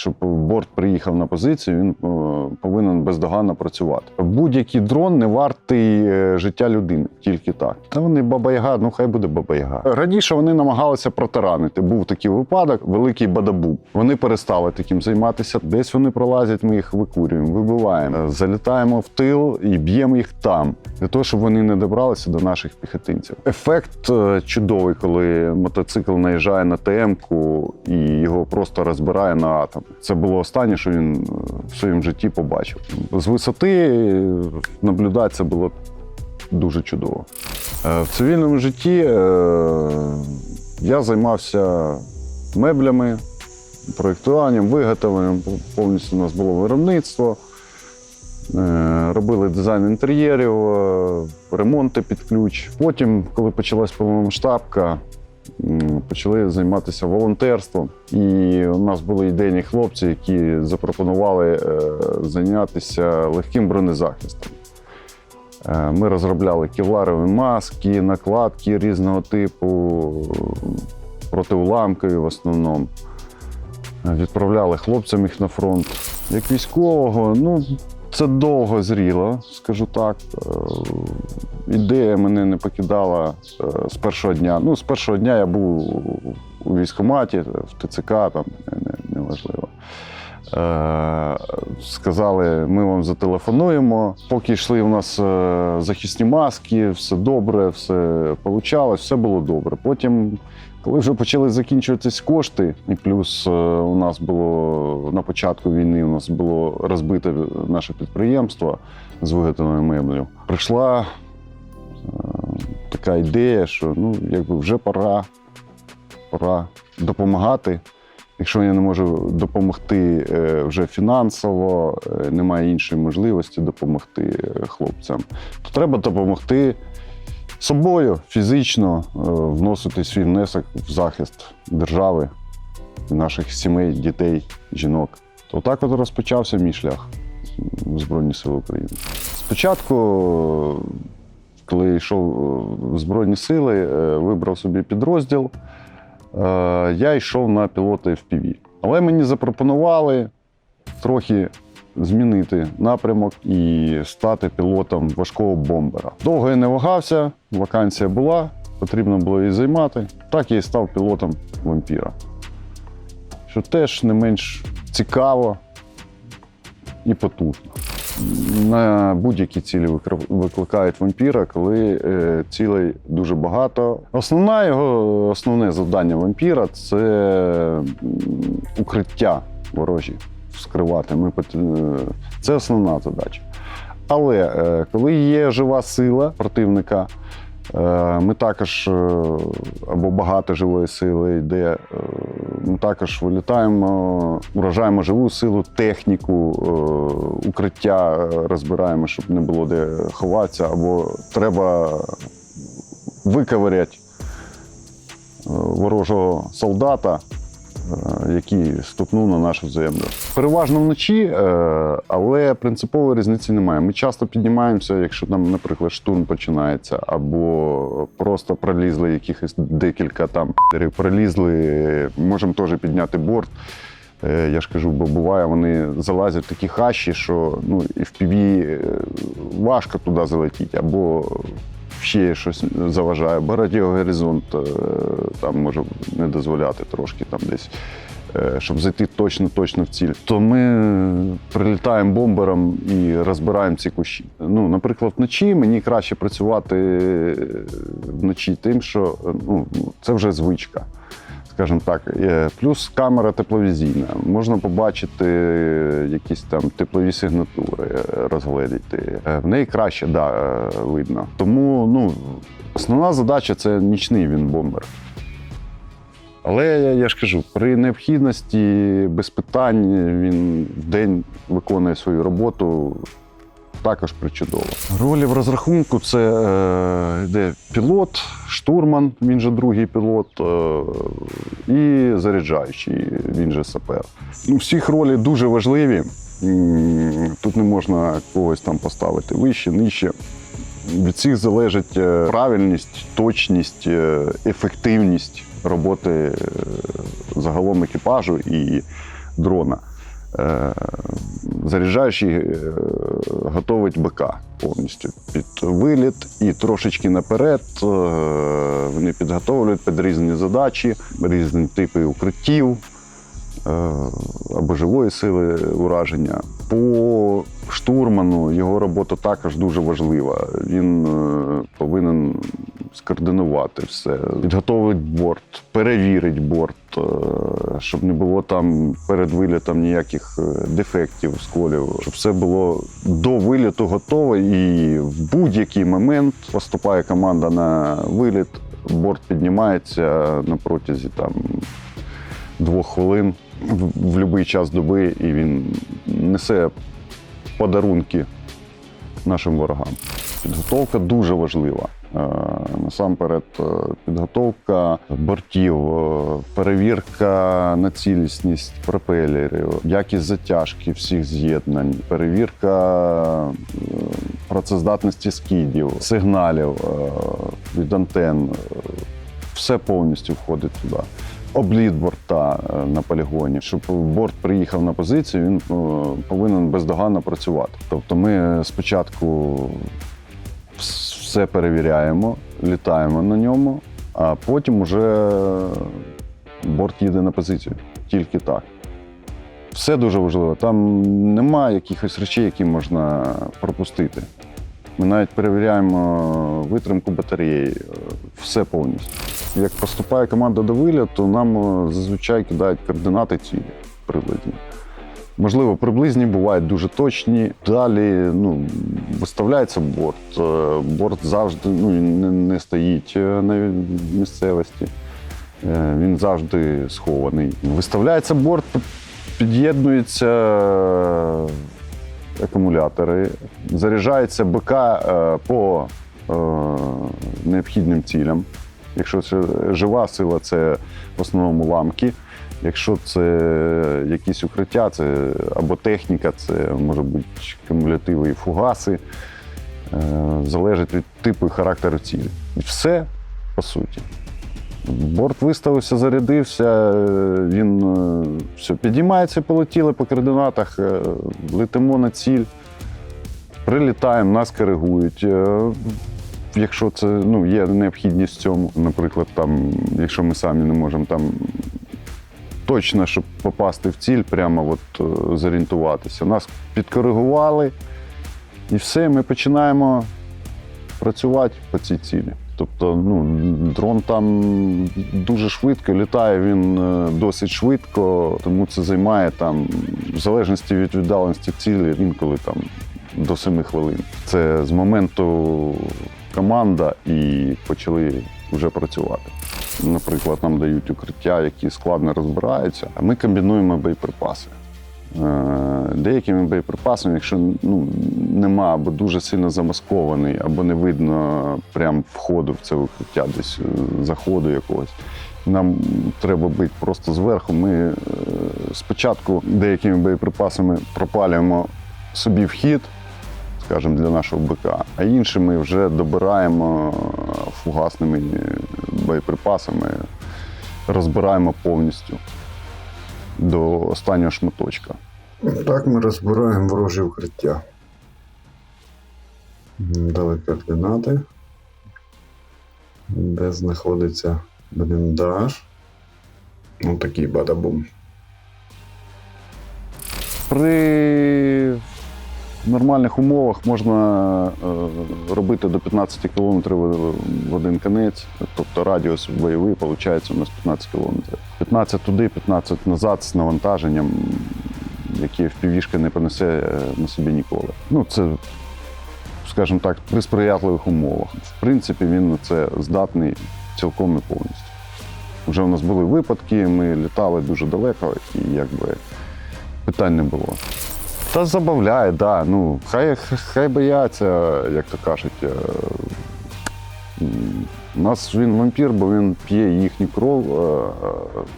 щоб борт приїхав на позицію, він е, повинен бездоганно працювати. Будь-який дрон не вартий е, життя людини, тільки так. Та вони баба-яга, ну хай буде баба-яга. Раніше вони намагалися протаранити. Був такий випадок, великий бадабум. Вони перестали таким займатися. Десь вони пролазять, ми їх викурюємо, вибиваємо, Е, залітаємо в тил і б'ємо їх там, для того, щоб вони не добралися до наших піхотинців. Ефект чудовий, коли мотоцикл наїжджає на ТМ-ку і його просто розбирає на атом. Це було останнє, що він е, в своєму житті побачив. З висоти е, наблюдати це було дуже чудово. Е, В цивільному житті я займався меблями, проєктуванням, виготовленням. Повністю у нас було виробництво. Робили дизайн інтер'єрів, ремонти під ключ. Потім, коли почалась повномасштабка, почали займатися волонтерством. І у нас були ідейні хлопці, які запропонували е, зайнятися легким бронезахистом. Е, Ми розробляли кевларові маски, накладки різного типу, протиуламкові в основному. Відправляли хлопцям їх на фронт. Як військового, ну, це довго зріло, скажу так. Е, Ідея мене не покидала е, з першого дня. Ну, з першого дня я був у військкоматі, в ТЦК, там неважливо. Е, Сказали, ми вам зателефонуємо. Поки йшли у нас е, захисні маски, все добре, все вийшло, все було добре. Потім, коли вже почали закінчуватись кошти, і плюс е, у нас було на початку війни, у нас було розбите наше підприємство з виготовленням меблів, прийшла е, така ідея, що ну, якби вже пора, пора допомагати. Якщо я не можу допомогти е, вже фінансово, немає іншої можливості допомогти хлопцям, то треба допомогти собою фізично е, вносити свій внесок в захист держави, наших сімей, дітей, жінок. То так от розпочався мій шлях в Збройні Сили України. Спочатку, коли йшов в Збройні Сили, е, вибрав собі підрозділ. Е, я йшов на пілота FPV. Але мені запропонували трохи змінити напрямок і стати пілотом важкого бомбера. Довго я не вагався, вакансія була, потрібно було її займати. Так я і став пілотом вампіра. Що теж не менш цікаво і потужно. На будь-які цілі викликають вампіра, коли е, цілей дуже багато. Основна його основне завдання вампіра це укриття ворожі скривати. Ми е, це основна задача. Але е, коли є жива сила противника, е, ми також або багато живої сили йде. Ми також вилітаємо, уражаємо живу силу, техніку, укриття розбираємо, щоб не було де ховатися, або треба виковиряти ворожого солдата, який ступнув на нашу землю. Переважно вночі, е, але принципової різниці немає. Ми часто піднімаємося, якщо там, наприклад, штурм починається, або просто пролізли якихось декілька там пролізли, можемо теж підняти борт. Е, Я ж кажу, бо буває, вони залазять в такі хащі, що ну, і в піві важко туди залетіти, або ще щось заважає, бо радіогоризонт е, там може не дозволяти трошки там десь. е, Щоб зайти точно-точно в ціль, то ми прилітаємо бомбером і розбираємо ці кущі. Ну, наприклад, вночі мені краще працювати вночі тим, що ну, це вже звичка скажімо так. Плюс камера тепловізійна. Можна побачити якісь там теплові сигнатури, е, розгледіти. Е, В неї краще да, е, видно. Тому ну, основна задача це нічний він бомбер. Але я, я ж кажу, при необхідності, без питань, він вдень виконує свою роботу також причудово. Ролі в розрахунку це е, йде пілот, штурман, він же другий пілот, е, і заряджаючий, він же сапер. Ну, всіх ролі дуже важливі. Тут не можна когось там поставити вище, нижче. Від всіх залежить е, правильність, точність, е, ефективність роботи е, загалом екіпажу і дрона. Заряджаючий е, готовить БК повністю під виліт і трошечки наперед е, вони підготовлюють під різні задачі, різні типи укриттів е, або живої сили ураження. По штурману його робота також дуже важлива. Він повинен скоординувати все, підготовити борт, перевірити борт, е, щоб не було там перед вилітом ніяких е, дефектів, сколів, щоб все було до виліту готове, і в будь-який момент поступає команда на виліт, борт піднімається на протязі там двох хвилин в, в будь-який час доби, і він несе подарунки нашим ворогам. Підготовка дуже важлива. Е, Насамперед, е, підготовка бортів, е, перевірка на цілісність пропелерів, якість затяжки всіх з'єднань, перевірка працездатності скидів, сигналів від антенн. е, Все повністю входить туди. Обліт борта на полігоні, щоб борт приїхав на позицію, він повинен бездоганно працювати. Тобто ми спочатку все перевіряємо, літаємо на ньому, а потім уже борт їде на позицію. Тільки так. Все дуже важливо. Там немає якихось речей, які можна пропустити. Ми навіть перевіряємо витримку батареї, е, все повністю. Як поступає команда до виліту, нам е, зазвичай кидають координати цілі приблизні. Можливо, приблизні бувають дуже точні. Далі ну, виставляється борт. Е, Борт завжди ну, не, не стоїть е, на місцевості. Е, Він завжди схований. Виставляється борт, під'єднуються акумулятори, заряджається БК по необхідним цілям. Якщо це жива сила, це в основному ламки. Якщо це якісь укриття, це або техніка, це може бути кумулятиви і фугаси. Е, Залежить від типу і характеру цілі. І все по суті. Борт виставився, зарядився, е, він е, все, підіймається, полетіли по координатах, летимо на ціль, прилітаємо, нас коригують. Якщо це ну, є необхідність в цьому, наприклад, там, якщо ми самі не можемо там точно, щоб попасти в ціль, прямо от, е, зорієнтуватися. Нас підкоригували, і все, ми починаємо працювати по цій цілі. Тобто ну, дрон там дуже швидко літає, він е, досить швидко, тому це займає там, в залежності від віддаленості цілі, інколи там до 7 хвилин. Це з моменту команда і почали вже працювати. Наприклад, нам дають укриття, які складно розбираються, а ми комбінуємо боєприпаси. Е, Деякими боєприпасами, якщо ну, нема або дуже сильно замаскований, або не видно прям входу в це укриття, десь е, заходу якогось. Нам треба бити просто зверху. Ми е, спочатку деякими боєприпасами пропалюємо собі вхід, скажімо, для нашого БК, а інші ми вже добираємо фугасними боєприпасами, розбираємо повністю до останнього шматочка. Так ми розбираємо ворожі укриття. Дали координати, де знаходиться бліндаж. Ну, такий бадабум. При нормальних умовах можна е, робити до 15 км в один кінець, тобто радіус бойовий виходить у нас 15 км. 15 туди, 15 назад з навантаженням, яке впівішка не понесе е, на собі ніколи. Ну, це, скажімо так, при сприятливих умовах. В принципі, він на це здатний цілком і повністю. Вже у нас були випадки, ми літали дуже далеко і якби питань не було. Та забавляє, да. Ну, хай, хай бояться, як то кажуть. е, У нас він вампір, бо він п'є їхню кров, е, е,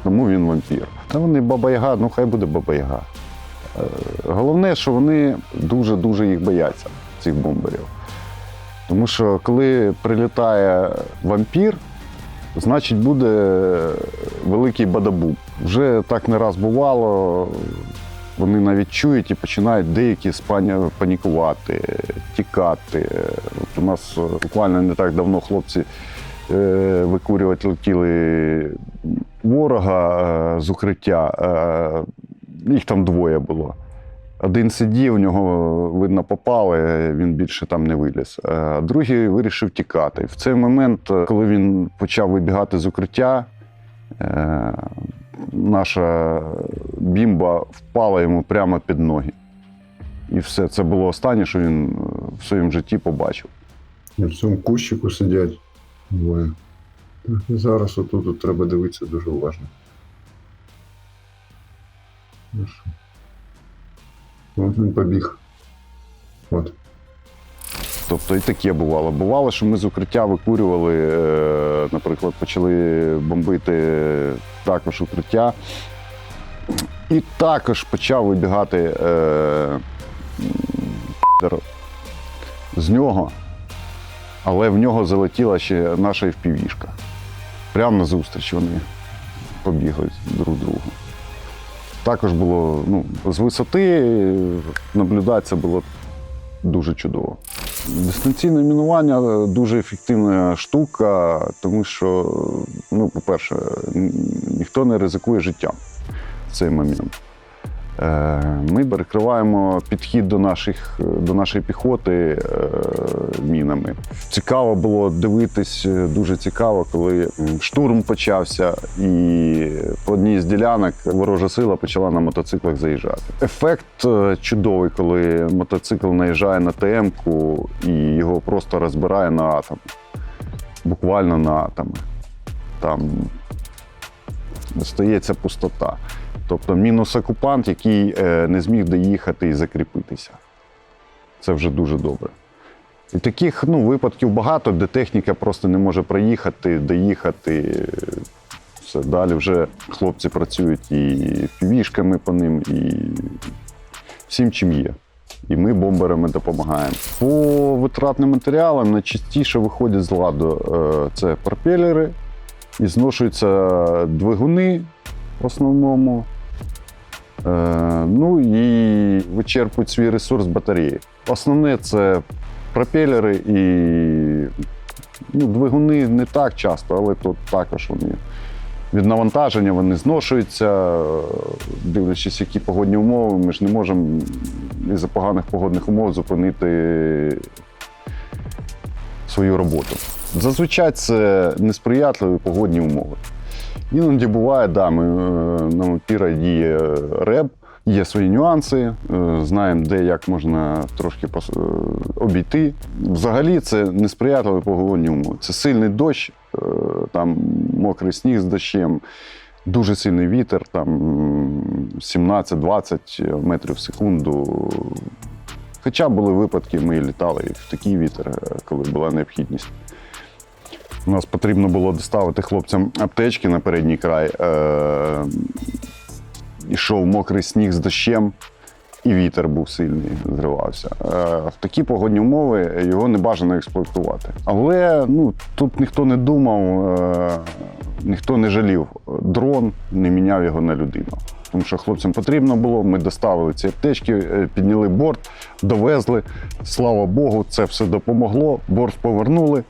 тому він вампір. Та вони баба-яга, ну хай буде баба-яга. Е, Головне, що вони дуже-дуже їх бояться, цих бомберів. Тому що коли прилітає вампір, значить буде великий бадабум. Вже так не раз бувало. Вони навіть чують і починають деякі панікувати, тікати. От у нас е, буквально не так давно хлопці е, викурювати летіли ворога е, з укриття. Їх там двоє було. Один сидів, у нього, видно, попали, він більше там не виліз. А другий вирішив тікати. В цей момент, коли він почав вибігати з укриття, наша бімба впала йому прямо під ноги. І все, це було останнє, що він е, в своєму житті побачив. І в цьому кущику сидять. І зараз отут от треба дивитися дуже уважно. От він побіг. От. Тобто і таке бувало. Бувало, що ми з укриття викурювали, е, наприклад, почали бомбити також укриття. І також почав вибігати е, з нього, але в нього залетіла ще наша впівішка. Прямо на зустріч вони побігли друг другу. Також було ну, з висоти наблюдати це було дуже чудово. Дистанційне мінування дуже ефективна штука, тому що, ну, по-перше, ніхто не ризикує життям в цей момент. Е, Ми перекриваємо підхід до, наших, до нашої піхоти е, мінами. Цікаво було дивитись, е, дуже цікаво, коли штурм почався, і по одній з ділянок ворожа сила почала на мотоциклах заїжджати. Ефект е, чудовий, коли мотоцикл наїжджає на ТМ-ку і його просто розбирає на атоми. Буквально на атоми. Там стається пустота. Тобто мінус окупант, який е, не зміг доїхати і закріпитися. Це вже дуже добре. І таких ну, випадків багато, де техніка просто не може проїхати, доїхати. Все, далі вже хлопці працюють і півішками по ним, і всім чим є. І ми бомберами допомагаємо. По витратним матеріалам найчастіше виходять з ладу е, це пропелери, і зношуються двигуни в основному. Е, ну і вичерпують свій ресурс батареї. Основне це пропелери і ну, двигуни не так часто, але тут також вони від навантаження вони зношуються, дивлячись, які погодні умови, ми ж не можемо із-за поганих погодних умов зупинити свою роботу. Зазвичай це несприятливі погодні умови. Іноді буває, да, ми, е, на вампіра діє реб, є свої нюанси, е, знаємо, де як можна трошки е, обійти. Взагалі це несприятливі погодні умови. Це сильний дощ, там мокрий сніг з дощем, дуже сильний вітер, там 17-20 метрів в секунду. Хоча були випадки, ми літали в такий вітер, коли була необхідність. У нас потрібно було доставити хлопцям аптечки на передній край. Е- ішов мокрий сніг з дощем, і вітер був сильний, зривався. Е- в такі погодні умови його не бажано експлуатувати. Але ну, тут ніхто не думав, е- ніхто не жалів. Дрон не міняв його на людину. Тому що хлопцям потрібно було, ми доставили ці аптечки, е, підняли борт, довезли. Слава Богу, це все допомогло. Борт повернули.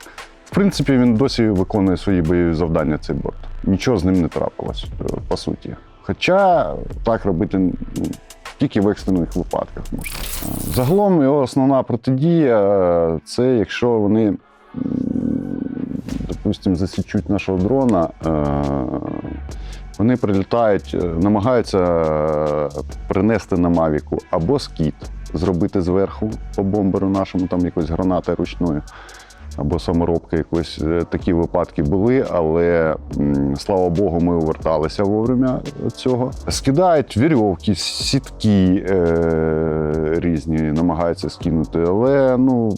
В принципі, він досі виконує свої бойові завдання, цей борт. Нічого з ним не трапилось, е, по суті. Хоча так робити ну, тільки в екстрених випадках можна. Е, Загалом його основна протидія е, це якщо вони, допустимо, засічуть нашого дрона, вони прилітають, намагаються принести на Мавіку або скіт, зробити зверху по бомберу нашому, там якоюсь гранатою ручною або саморобка якось Е, такі випадки були, але слава Богу, ми уверталися вовремя цього. Скидають вірьовки, сітки е- різні, намагаються скинути, але ну.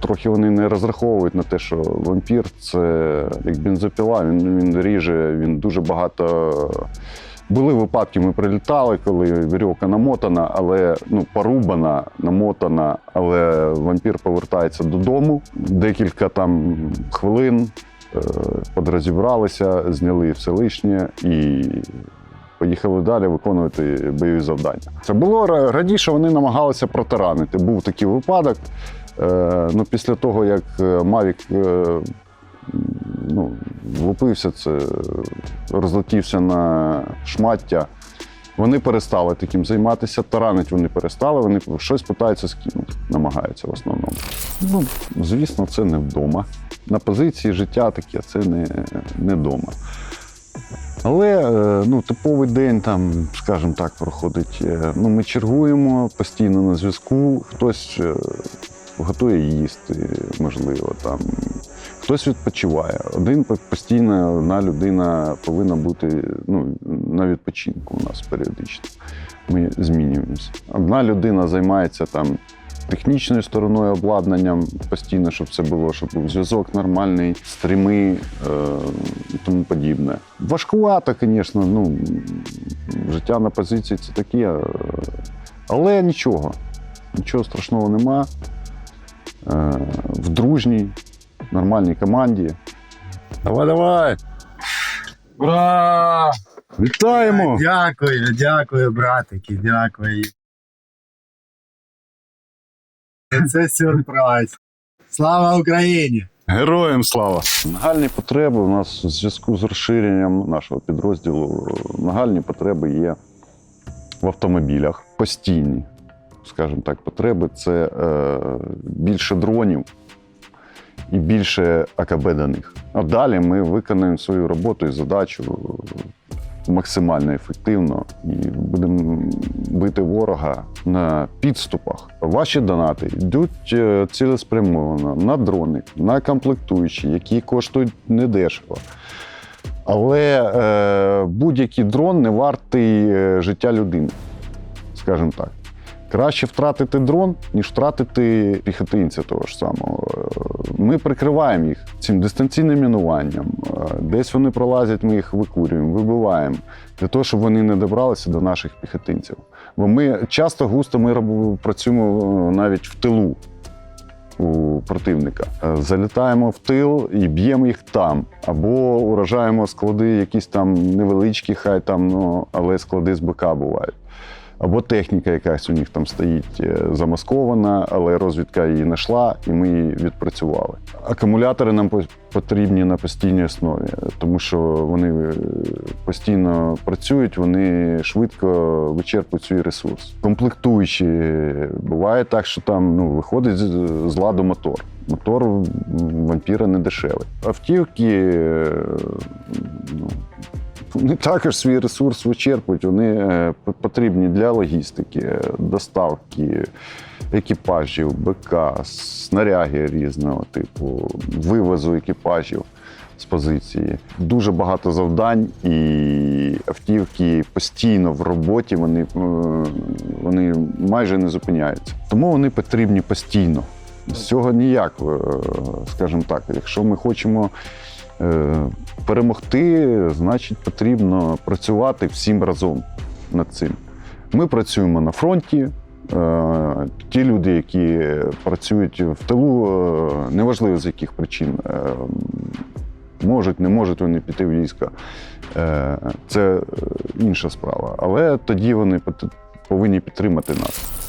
Трохи вони не розраховують на те, що вампір це як бензопіла, він, він ріже, він дуже багато. Були випадки, ми прилітали, коли вірьовка намотана, але ну порубана, намотана, але вампір повертається додому. Декілька там хвилин е, подрозібралися, зняли все лишнє і поїхали далі виконувати бойові завдання. Це було ра- раніше. Вони намагалися протаранити. Був такий випадок. Е, ну, після того, як е, Мавік ну, влупився, це розлетівся на шмаття. Вони перестали таким займатися, таранить вони перестали, вони щось питаються скинути, намагаються в основному. Ну, звісно, це не вдома. На позиції життя таке, це не, не вдома. Але е, ну, типовий день там, скажімо так, проходить. е, Ну, ми чергуємо постійно на зв'язку. Хтось е, готує їсти, можливо, там. Хтось відпочиває. Один постійно одна людина повинна бути ну, на відпочинку у нас періодично. Ми змінюємося. Одна людина займається там технічною стороною обладнанням постійно, щоб це було, щоб був зв'язок нормальний, стріми е, і тому подібне. Важкувато, звісно, ну, життя на позиції це таке, е, але нічого. Нічого страшного нема. Е, в дружній, нормальній команді. Давай, давай! Ура! Вітаємо! Дякую, дякую, братики, дякую. Це сюрприз. Слава Україні! Героям слава! Нагальні потреби у нас в зв'язку з розширенням нашого підрозділу. Нагальні потреби є в автомобілях. Постійні, скажімо так, потреби це е, більше дронів і більше АКБ до них. А далі ми виконаємо свою роботу і задачу максимально ефективно і будемо бити ворога на підступах. Ваші донати йдуть е, цілеспрямовано на дрони, на комплектуючі, які коштують недешево. Але е, будь-який дрон не вартий е, життя людини, скажімо так. Краще втратити дрон, ніж втратити піхотинця того ж самого. Е, Ми прикриваємо їх цим дистанційним мінуванням. Е, Десь вони пролазять, ми їх викурюємо, вибиваємо для того, щоб вони не добралися до наших піхотинців. Бо ми часто густо ми працюємо е, навіть в тилу у противника. Залітаємо в тил і б'ємо їх там, або уражаємо склади, якісь там невеличкі, хай там, ну, але склади з БК бувають. Або техніка якась у них там стоїть е, замаскована, але розвідка її знайшла, і ми її відпрацювали. Акумулятори нам потрібні на постійній основі, тому що вони е, постійно працюють, вони швидко вичерпують свій ресурс. Комплектуючі буває так, що там ну, виходить з, ладу мотор. Мотор вампіра не дешевий. Автівки е, ну, вони також свій ресурс вичерпують. Вони е, потрібні для логістики, е, доставки екіпажів, БК, снаряги різного типу, вивозу екіпажів з позиції. Дуже багато завдань, і автівки постійно в роботі, вони, е, вони майже не зупиняються. Тому вони потрібні постійно. З цього ніяк, скажімо так, якщо ми хочемо перемогти, значить потрібно працювати всім разом над цим. Ми працюємо на фронті. Е, Ті люди, які працюють в тилу, е, неважливо з яких причин, е, можуть, не можуть вони піти в військо. Е, Це е, інша справа. Але тоді вони повинні підтримати нас.